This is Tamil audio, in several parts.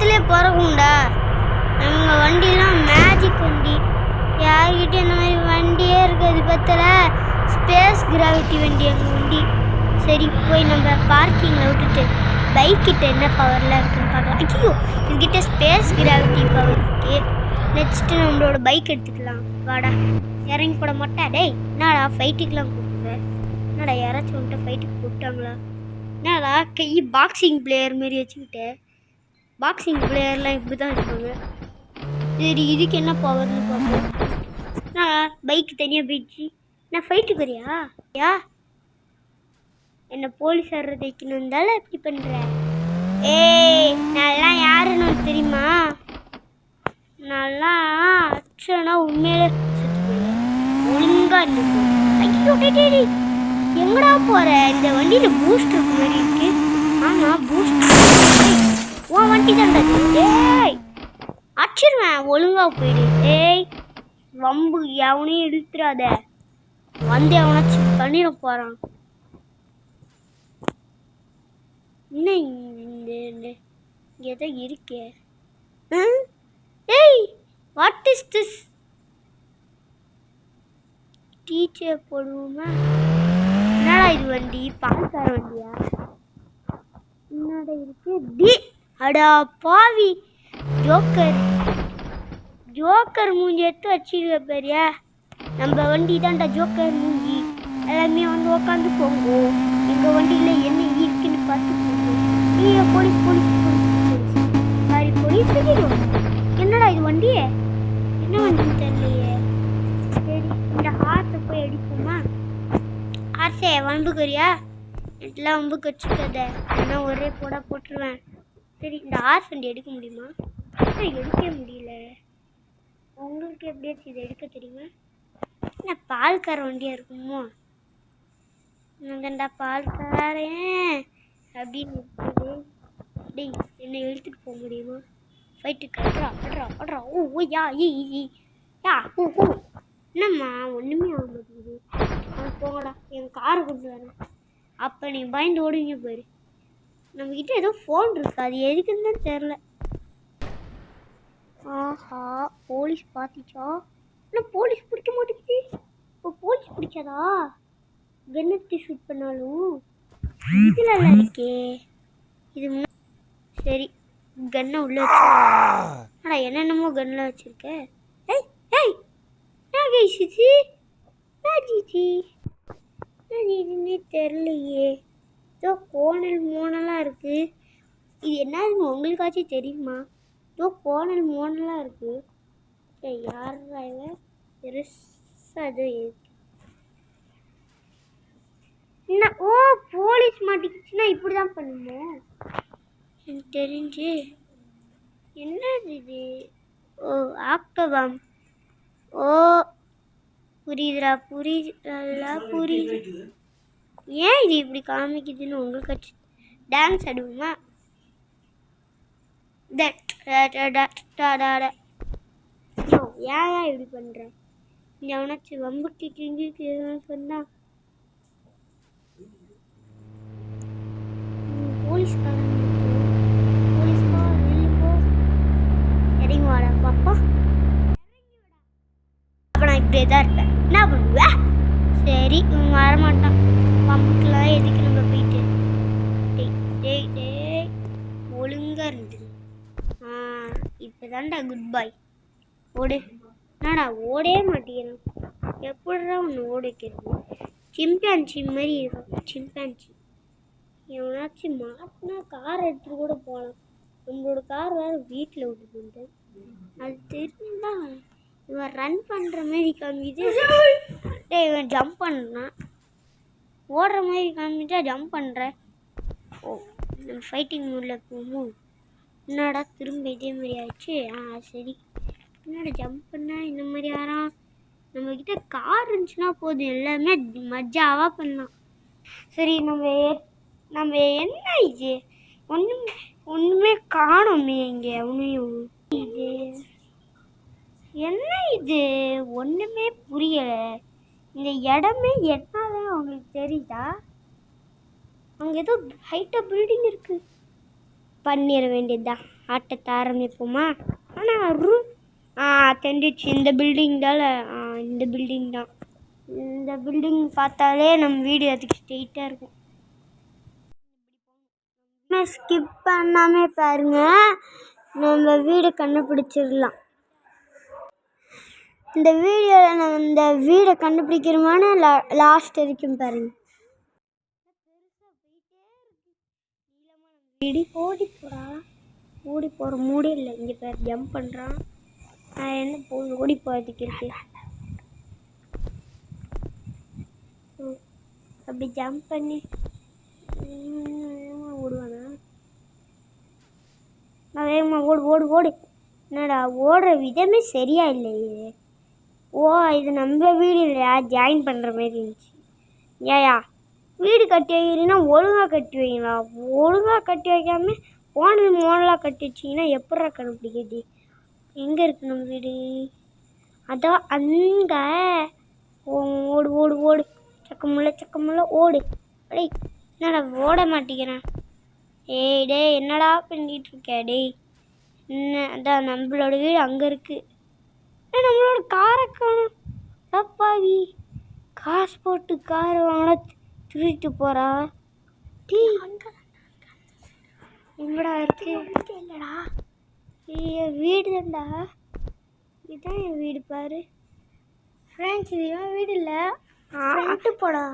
காற்றுலே பறக்கும்டா அவங்க வண்டிலாம் மேஜிக் வண்டி. யார்கிட்ட இந்த மாதிரி வண்டியே இருக்காது பத்தல? ஸ்பேஸ் கிராவிட்டி வண்டி எங்கள் வண்டி. சரி போய் நம்ம பார்க்கிங்கில் விட்டுட்டு பைக்கிட்ட என்ன பவர்லாம் இருக்குன்னு பார்க்கலாம். ஐயோ இதுகிட்ட ஸ்பேஸ் கிராவிட்டி பவர் இருக்கு. நெக்ஸ்ட்டு நம்மளோட பைக் எடுத்துக்கலாம். வாடா இறங்கி போட மாட்டா. டேய் என்னடா ஃபைட்டுக்கெலாம் கூப்பிடுவேன் என்னடா யாராச்சும் வந்துட்டு ஃபைட்டுக்கு கூப்பிட்டாங்களா? என்னடா கை பாக்ஸிங் பிளேயர் மாரி வச்சுக்கிட்டேன் பாக்ஸிங் பிளேயர்லாம் இப்படி தான் இருப்பாங்க. சரி இதுக்கு என்ன பவர்னு பார்ப்போம். நான் பைக் தனியாக போயிடுச்சு. நான் ஃபைட்டுக்கு வரியா யா என்னை போலீஸ் தைக்கணும் இருந்தாலும் எப்படி பண்ணுற ஏய் நல்லா யாருன்னு தெரியுமா? நல்லா அச்சனா உண்மையிலே செத்து ஒழுங்கா எங்கடா போற? இந்த வண்டியில பூஸ்ட் இருக்கு மாதிரி இருக்கு. ஆமா பூஸ்ட் உன் வண்டி தான்டா ஏய் அடிச்சிருவேன் ஒழுங்கா போயிடு. ஏய் வம்பு எவனையும் இழுத்துறாத. வந்து எவனாச்சும் பண்ணிட போறான். என்ன இந்த இந்த- இருக்கே. ஏய் வாட் இஸ் திஸ் டீச்சர் போடுவோமா? என்னடா இது வண்டி? பால்கார வண்டியா? என்னடா இருக்கு டி அடா பாவி. ஜோக்கர். ஜோக்கர் மூஞ்சி எடுத்து வச்சிருக்க பெரியா. நம்ம வண்டி தான்டா ஜோக்கர் மூஞ்சி. எல்லாமே வந்து உக்காந்து போங்க. எங்கள் வண்டியில் என்ன இருக்குன்னு பார்த்து போங்க. ஐயோ police police police sorry police தெரியும் என்னடா இது வண்டி என்ன வண்டி தெரியலையே. சரி இந்த ஹார்ஸை போய் அடிப்போமா? ஹார்ஸே வம்புக்குறியா? எல்லாம் வம்புக்கு வச்சுக்காத நான் ஒரே போட போட்டுருவேன். சரி இந்த ஆர் வண்டி எடுக்க முடியுமா? ஆ, எடுக்கவே முடியல. உங்களுக்கு எப்படியாச்சும் இதை எடுக்க தெரியுமா? என்ன பால்கார வண்டியாக இருக்குமோ? நாங்கண்டா பால்காரன் அப்படின்னு இருக்குது. டேய் என்னை இழுத்துட்டு போக முடியுமா? ஃபைட்டு அட்ரா அட்ரா அட்ரா ஓ ஓ யா ஈ ஈ, யா ஓ ஓ. என்னம்மா ஒன்றுமே ஆக மாட்டேங்குது போங்கடா என் காரை கொண்டு வரேன். அப்போ நீ பயந்து ஓடுவீங்க போயிரு. நம்மக்கிட்ட ஏதோ ஃபோன் இருக்கு. அது எதுக்குன்னு தெரில ஆஹா போலீஸ் பார்த்துச்சா? ஆனால் போலீஸ் பிடிக்க மாட்டேங்குது? இப்போ போலீஸ் பிடிக்காதா? கன்னத்தை ஷூட் பண்ணாலும் இதில் இருக்கே இது சரி கன்னை உள்ள ஆனால் என்னென்னமோ கன்னில் வச்சுருக்க. ஏய் ஏய் என்ன கைசிச்சு என்ன ஜிஜி என்ன தெரிலையே ஏதோ கோணல் மோனலாக இருக்குது இது என்னதுன்னு உங்களுக்காச்சும் தெரியுமா? ஏதோ கோணல் மோனலாக இருக்குது சரி யாரா இவன் பெருசாக ஏதோ இருக்கு. என்ன? ஓ போலீஸ் மாட்டிக்கிச்சுன்னா இப்படி தான் பண்ணுவோம் எனக்கு தெரிஞ்சு என்னது இது? ஓ ஆக்டோபாம் ஓ புரியுதுடா புரியுதுடா புரியுது. ஏன் இது இப்படி காமிக்குதுன்னு உங்களுக்கு டான்ஸ் ஆடுவோமா தட் ஏன் ஏன் இப்படி பண்ணுற நீ அவனாச்சு வம்புக்கு கிங்கிக்கு எதுவும் சொன்னா. ம், போலீஸ்காரன் இருக்கு. போலீஸ்கார் இறங்கி வாடா பாப்பா. அப்போ நான் இப்படியே தான் இருப்பேன். என்ன பண்ணுவேன் சரி இவன் வரமாட்டான். பம்புக்கெல்லாம் எதுக்கு நம்ம போயிட்டு? டேய் டேய் டேய். இருந்தது ஆ இப்போ தான்டா குட் பாய் ஓடு. நாடா ஓடவே மாட்டேங்கிறான் எப்படிடா ஒன்று ஓட வைக்கிறது சிம்பான்சி மாதிரி இருக்கும் சிம்பான்சி எவனாச்சும் மாட்டினா கார் எடுத்துட்டு கூட போகலாம். நம்மளோட கார் வேறு வீட்டில் விட்டுட்டு வந்தேன் அது தெரிஞ்சுதான் இவன் ரன் பண்ணுற மாதிரி காமிக்குது. டேய் இவன் ஜம்ப் பண்ணான். ஓடுற மாதிரி காமிச்சா ஜம்ப் பண்ணுற ஓ நம்ம ஃபைட்டிங் மூடில் போகும்? என்னடா திரும்ப இதே மாதிரி ஆச்சு ஆ சரி. என்னடா ஜம்ப் பண்ணால் இந்த மாதிரி ஆறா? நம்மக்கிட்ட கார் இருந்துச்சுன்னா போதும் எல்லாமே மஜாவாக பண்ணலாம். சரி நம்ம நம்ம என்ன இது? ஒன்றுமே ஒன்றுமே காணோமே இங்கே ஒன்றையும் இது என்ன இது? ஒன்றுமே புரியலை. இந்த இடமே என்னதான் உங்களுக்கு தெரியுதா? அங்கே ஏதோ ஹைட்டாக பில்டிங் இருக்குது பண்ணிட வேண்டியதுதான் ஆட்டத்தை ஆரம்பிப்போமா? ஆனால் ரூ ஆ தெரிஞ்சிச்சு. இந்த பில்டிங் தால ஆ இந்த பில்டிங் தான் இந்த பில்டிங் பார்த்தாலே நம்ம வீடு அதுக்கு ஸ்ட்ரெயிட்டாக இருக்கும். ஸ்கிப் பண்ணாமே பாருங்க. நம்ம வீடு கண்டுபிடிச்சிடலாம். இந்த வீடியோவில் நான் இந்த வீடை கண்டுபிடிக்கிறோமான லா லாஸ்ட் வரைக்கும் பாருங்க. இடி ஓடி போகிறான் ஓடி போகிற மூடே இல்லை. இங்கே பேர் ஜம்ப் பண்ணுறான் நான் என்ன போ ஓடி போகிறதுக்கு இருக்கு. அப்படி ஜம்ப் பண்ணி ஓடுவானா? நான் வேகமாக ஓடு ஓடு ஓடு. என்னடா ஓடுற விதமே சரியா இல்லையே. ஓ இது நம்ம வீடு இல்லையா? ஜாயின் பண்ணுற மாதிரி இருந்துச்சு. ஏயா வீடு கட்டி வைக்கிறீங்கன்னா ஒழுங்காக கட்டி வைங்களா? ஒழுங்காக கட்டி வைக்காம ஓனல் மோனலாக கட்டி வச்சிங்கன்னா எப்பட்றா கண்டுபிடிக்கிறது? எங்கே இருக்கு நம்ம வீடு? அதான் அங்கே. ஓடு ஓடு ஓடு. சக்கமுள்ள சக்கமுள்ள ஓடு. டேய் என்னடா ஓட மாட்டேங்கிறேன் ஏய் டேய் என்னடா பண்ணிட்டு இருக்கே? டேய் என்ன அதான் நம்மளோட வீடு அங்கே இருக்குது நம்மளோட காரை காணும். அப்பாவி காசு போட்டு கார் வாங்கினா திருட்டு போகிறா டீ எங்கடா இருக்கு? இல்லைடா என் வீடு தான்டா. இதுதான் என் வீடு பாரு. ஃப்ரெண்ட்ஸ் இது என் வீடு இல்லை. ஃப்ரெண்ட்டு போடா.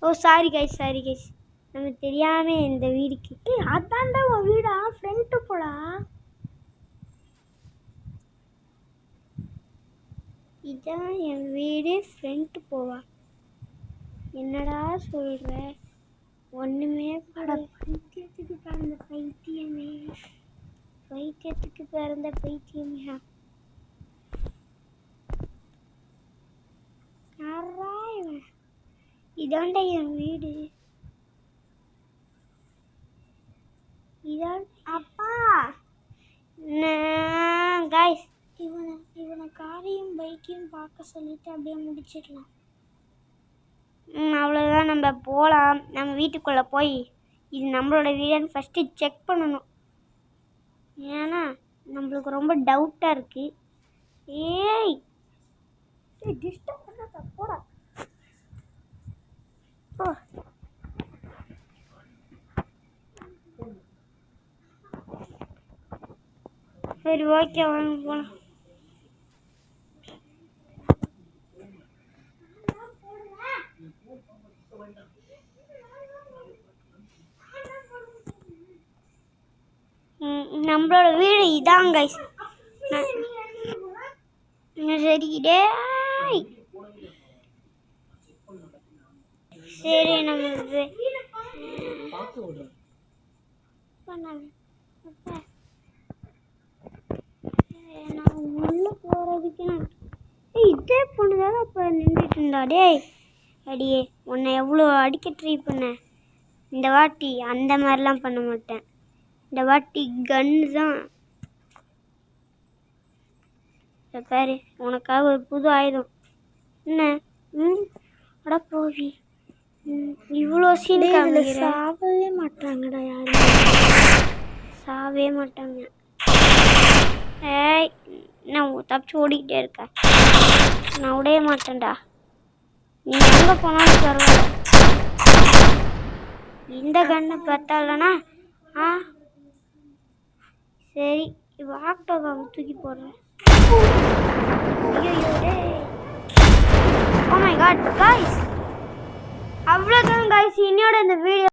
ஓ சாரி கைஸ் சாரி கைஸ் நம்ம தெரியாமல் இந்த வீடுக்கு. ஏய் அதான்டா உன் வீடா. ஃப்ரெண்ட்டு போடா. இதான் என் வீடு ஃப்ரண்ட்டு போவா. என்னடா சொல்ற? ஒண்ணுமே பட பைத்தியத்துக்கு பிறந்த பைத்தியமே. பைத்தியத்துக்கு பிறந்த பைத்தியமே. யாரா இதாண்டா என் வீடு இதான் அப்பா காய்ஸ் இவனை இவனை காரையும் பைக்கையும் பார்க்க சொல்லிட்டு அப்படியே முடிச்சிடலாம் ம் அவ்வளோதான் நம்ம போகலாம் நம்ம வீட்டுக்குள்ளே போய் இது நம்மளோட வீடுன்னு ஃபஸ்ட்டு செக் பண்ணணும். ஏன்னா நம்மளுக்கு ரொம்ப டவுட்டாக இருக்குது ஏய்! டிஸ்டர்ப் பண்ணாத போடா. போ. சரி ஓகே வாங்க போகலாம் ம், நம்மளோட வீடு இதான் கைஸ் சரி டேய் சரி நம்ம வே- நான் ஏய், நான் உள்ள போறதுக்கு இதே பொண்ணுதானே அப்போ நின்றுட்டு இருந்தா? டேய் அடியே உன்னை எவ்வளோ அடிக்க ட்ரை பண்ணேன் இந்த வாட்டி அந்த மாதிரிலாம் பண்ண மாட்டேன். இந்த வாட்டி கன்னு தான். இத பாரு உனக்காக ஒரு புது ஆயுதம். என்ன? ம்? அட போவி இவ்வளோ சீன் சாகவே மாட்டாங்கடா யாரும். சாவே மாட்டாங்க. ஏய் நான் தப்பிச்சு ஓடிக்கிட்டே இருக்கேன் நான் விடவே மாட்டேன்டா. நீ எங்கே போனாலும் பரவாயில்ல. இந்த கண்ணை பார்த்தாலனா ஆ? சரி இப்போ ஆக்டோவை தூக்கி போடுறேன் Oh அவ்வளோதான் காய்ஸ் இன்னையோட இந்த வீடியோ